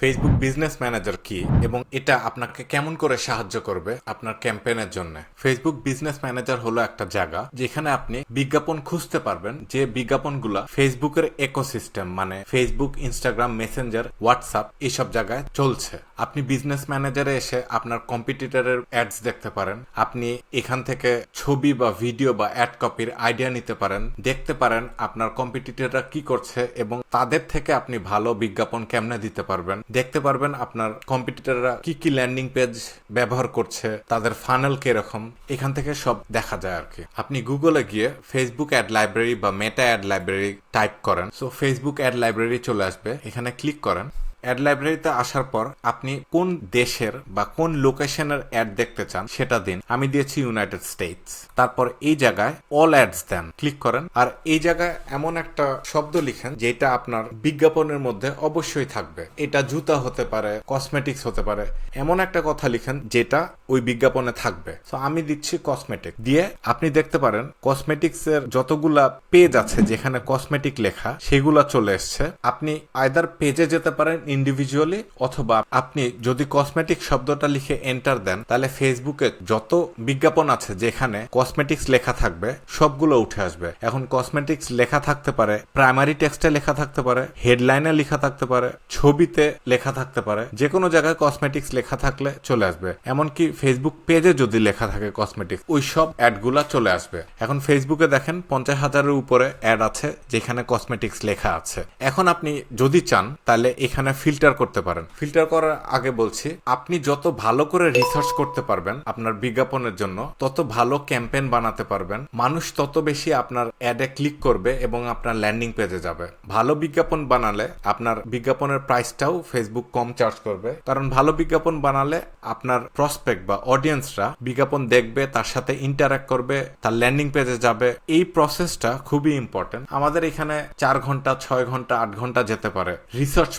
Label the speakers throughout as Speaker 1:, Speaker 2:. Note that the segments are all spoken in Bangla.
Speaker 1: ফেসবুক বিজনেস ম্যানেজার কি এবং এটা আপনাকে কেমন করে সাহায্য করবে আপনার ক্যাম্পেনের জন্য? ফেসবুক বিজনেস ম্যানেজার হলো একটা জায়গা যেখানে আপনি বিজ্ঞাপন খুঁজতে পারবেন যে বিজ্ঞাপনগুলা ফেসবুকের ইকোসিস্টেম মানে ফেসবুক ইনস্টাগ্রাম মেসেঞ্জার হোয়াটসঅ্যাপ এইসব জায়গায় চলছে। আপনি বিজনেস ম্যানেজারে এসে আপনার কম্পিটিটরের অ্যাডস দেখতে পারেন। আপনি এখান থেকে ছবি বা ভিডিও বা অ্যাড কপির আইডিয়া নিতে পারেন। দেখতে পারেন আপনার কম্পিটিটররা কি করছে এবং তাদের থেকে আপনি ভালো বিজ্ঞাপন কেমনে দিতে পারবেন। দেখতে পারবেন আপনার কম্পিটিটাররা কি কি ল্যান্ডিং পেজ ব্যবহার করছে, তাদের ফানেল কীরকম, এখান থেকে সব দেখা যায় আর কি। আপনি গুগলে গিয়ে ফেসবুক অ্যাড লাইব্রেরি বা মেটা অ্যাড লাইব্রেরি টাইপ করেন। সো ফেসবুক অ্যাড লাইব্রেরি চলে আসবে, এখানে ক্লিক করেন। অ্যাড লাইব্রেরিতে আসার পর আপনি কোন দেশের বা কোন লোকেশনের অ্যাড দেখতে চান সেটা দিন। আমি দিয়েছি ইউনাইটেড স্টেটস তারপর এই জায়গায় অল অ্যাডস দেন। ক্লিক করেন। আর এই জায়গায় এমন একটা শব্দ লিখেন, যেটা আপনার বিজ্ঞাপনের মধ্যে অবশ্যই থাকবে। এটা জুতা হতে পারে কসমেটিক্স হতে পারে, এমন একটা কথা লিখেন, যেটা ওই বিজ্ঞাপনে থাকবে। তো আমি দিচ্ছি কসমেটিক দিয়ে আপনি দেখতে পারেন কসমেটিক্স এর যতগুলা পেজ আছে যেখানে কসমেটিক লেখা, সেগুলা চলে এসছে। আপনি আয়দার পেজে যেতে পারেন ইন্ডিভিজুয়ালি অথবা আপনি যদি কসমেটিক শব্দটা লিখে এন্টার দেন, তাহলে ফেসবুকে যত বিজ্ঞাপন আছে যেখানে কসমেটিক্স লেখা থাকবে, সবগুলো উঠে আসবে। এখন কসমেটিক্স লেখা থাকতে পারে প্রাইমারি টেক্সটে লেখা থাকতে পারে হেডলাইনে লেখা থাকতে পারে, ছবিতে লেখা থাকতে পারে যে কোনো জায়গায় কসমেটিক্স লেখা থাকলে চলে আসবে। এমনকি ফেসবুক পেজে যদি লেখা থাকে কসমেটিক্স ওই সব অ্যাডগুলা চলে আসবে। এখন ফেসবুকে দেখেন, পঞ্চাশ হাজারের উপরে অ্যাড আছে যেখানে কসমেটিক্স লেখা আছে। এখন আপনি যদি চান, তাহলে এখানে ফিল্টার করতে পারেন। ফিল্টার করার আগে বলছি, আপনি যত ভালো করে রিসার্চ করতে পারবেন আপনার বিজ্ঞাপনের জন্য, তত ভালো ক্যাম্পেইন বানাতে পারবেন। মানুষ তত বেশি আপনার অ্যাডে ক্লিক করবে এবং আপনার ল্যান্ডিং পেজে যাবে। ভালো বিজ্ঞাপন বানালে আপনার বিজ্ঞাপনের প্রাইসটাও ফেসবুক কম চার্জ করবে। কারণ ভালো বিজ্ঞাপন বানালে আপনার প্রসপেক্ট বা অডিয়েন্সরা বিজ্ঞাপন দেখবে, তার সাথে ইন্টারাক্ট করবে, তার ল্যান্ডিং পেজে যাবে। এই প্রসেসটা খুবই ইম্পর্টেন্ট আমাদের এখানে চার ঘণ্টা, ছয় ঘণ্টা, আট ঘণ্টা যেতে পারে। রিসার্চ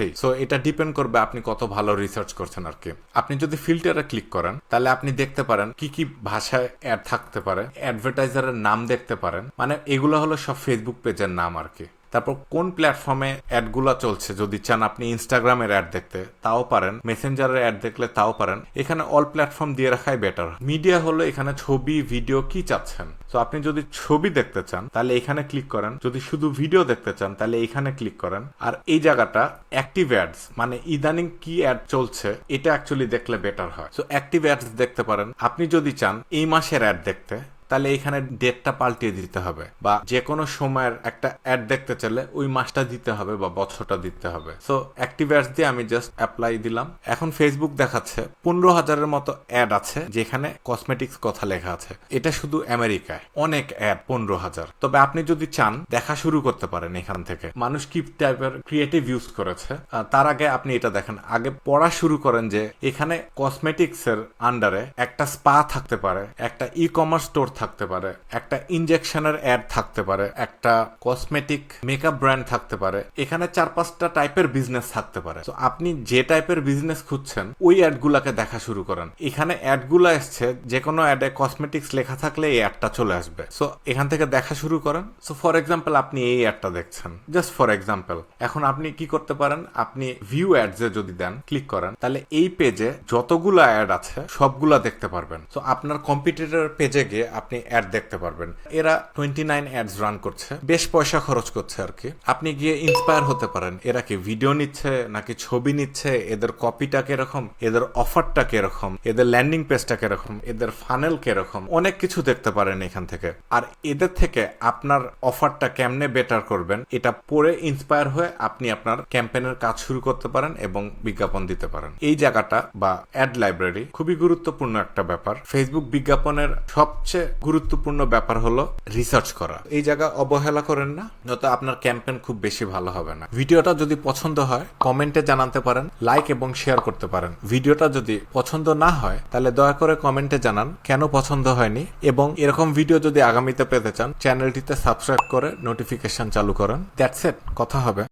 Speaker 1: প্রসেসেই সো এটা ডিপেন্ড করবে আপনি কত ভালো রিসার্চ করছেন আর কি। আপনি যদি ফিল্টারে ক্লিক করেন, তাহলে আপনি দেখতে পারেন কি কি ভাষায় অ্যাড থাকতে পারে। অ্যাডভার্টাইজারের নাম দেখতে পারেন। মানে এগুলো হলো সব ফেসবুক পেজের নাম আর কি। তারপর কোন প্ল্যাটফর্মে অ্যাডগুলা চলছে? যদি চান আপনি ইনস্টাগ্রামের অ্যাড দেখতে, তাও পারেন। মেসেঞ্জারের অ্যাড দেখলে তাও পারেন। এখানে অল প্ল্যাটফর্ম দিয়ে রাখাই বেটার মিডিয়া হলো এখানে ছবি ভিডিও কি চাচ্ছেন? তো আপনি যদি ছবি দেখতে চান, তাহলে এখানে ক্লিক করেন। যদি শুধু ভিডিও দেখতে চান, তাহলে এখানে ক্লিক করেন। আর এই জায়গাটা অ্যাক্টিভ অ্যাডস মানে ইদানিং কি অ্যাড চলছে, এটা অ্যাকচুয়ালি দেখলে বেটার হয়। সো অ্যাক্টিভ অ্যাডস দেখতে পারেন। আপনি যদি চান, এই মাসের অ্যাড দেখতে তাহলে এখানে ডেটটা পাল্টিয়ে দিতে হবে বা যে কোনো সময়ের একটা অ্যাড দেখতে চাইলে ওই মাসটা দিতে হবে বা বছরটা দিতে হবে। সো অ্যাক্টিভ অ্যাডস দিয়ে আমি জাস্ট অ্যাপ্লাই দিলাম। এখন ফেসবুক দেখাচ্ছে, পনেরো হাজারের মতো অ্যাড আছে যেখানে কসমেটিক্স কথা লেখা আছে। এটা শুধু আমেরিকায়। অনেক অ্যাড পনেরো হাজার। তবে আপনি যদি চান, দেখা শুরু করতে পারেন এখান থেকে। মানুষ কি টাইপের ক্রিয়েটিভ ইউজ করেছে? তার আগে আপনি এটা দেখেন। আগে পড়া শুরু করেন যে এখানে কসমেটিক্স এর আন্ডারে একটা স্পা থাকতে পারে, একটা ই কমার্স স্টোর থাকতে পারে, একটা ইনজেকশনের অ্যাড থাকতে পারে, একটা কসমেটিক মেকআপ ব্র্যান্ড থাকতে পারে, এখানে চার পাঁচটা টাইপের বিজনেস থাকতে পারে। তো আপনি যে টাইপের বিজনেস খুঁজছেন, ওই অ্যাডগুলাকে দেখা শুরু করেন। এখানে অ্যাডগুলা এসছে যে কোনো অ্যাডে কসমেটিক্স লেখা থাকলে এই অ্যাডটা চলে আসবে। সো এখান থেকে দেখা শুরু করেন। সো ফর এক্সাম্পল আপনি এই অ্যাডটা দেখছেন। জাস্ট ফর এক্সাম্পল এখন আপনি কি করতে পারেন? আপনি ভিউ অ্যাডসে যদি দেন ক্লিক করেন, তাহলে এই পেজে যতগুলো অ্যাড আছে, সবগুলা দেখতে পারবেন। তো আপনার কম্পিটিটর পেজে গিয়ে আপনি অ্যাড দেখতে পারবেন। এরা টোয়েন্টি নাইন অ্যাডস রান করছে। বেশ পয়সা খরচ করছে আর কি। আপনি গিয়ে ইন্সপায়ার হতে পারেন। এরা কি ভিডিও নিচ্ছে নাকি ছবি নিচ্ছে? এদের কপিটা কীরকম? এদের অফারটা কীরকম? এদের ল্যান্ডিং পেজটা কীরকম? এদের ফানেল কীরকম? অনেক কিছু দেখতে পারেন এখান থেকে। আর এদের থেকে আপনার অফারটা কেমনে বেটার করবেন, এটা পড়ে ইন্সপায়ার হয়ে আপনি আপনার ক্যাম্পেনের কাজ শুরু করতে পারেন এবং বিজ্ঞাপন দিতে পারেন। এই জায়গাটা বা অ্যাড লাইব্রেরি খুবই গুরুত্বপূর্ণ একটা ব্যাপার। ফেসবুক বিজ্ঞাপনের সবচেয়ে গুরুত্বপূর্ণ ব্যাপার হলো রিসার্চ করা। এই জায়গা অবহেলা করেন না যত আপনার ক্যাম্পেন খুব বেশি ভালো হবে না। ভিডিওটা যদি পছন্দ হয়, কমেন্টে জানাতে পারেন লাইক এবং শেয়ার করতে পারেন। ভিডিওটা যদি পছন্দ না হয়, তাহলে দয়া করে কমেন্টে জানান কেন পছন্দ হয়নি এবং এরকম ভিডিও যদি আগামীতে পেতে চান চ্যানেলটিতে সাবস্ক্রাইব করে নোটিফিকেশন চালু করেন। দ্যাটস ইট কথা হবে।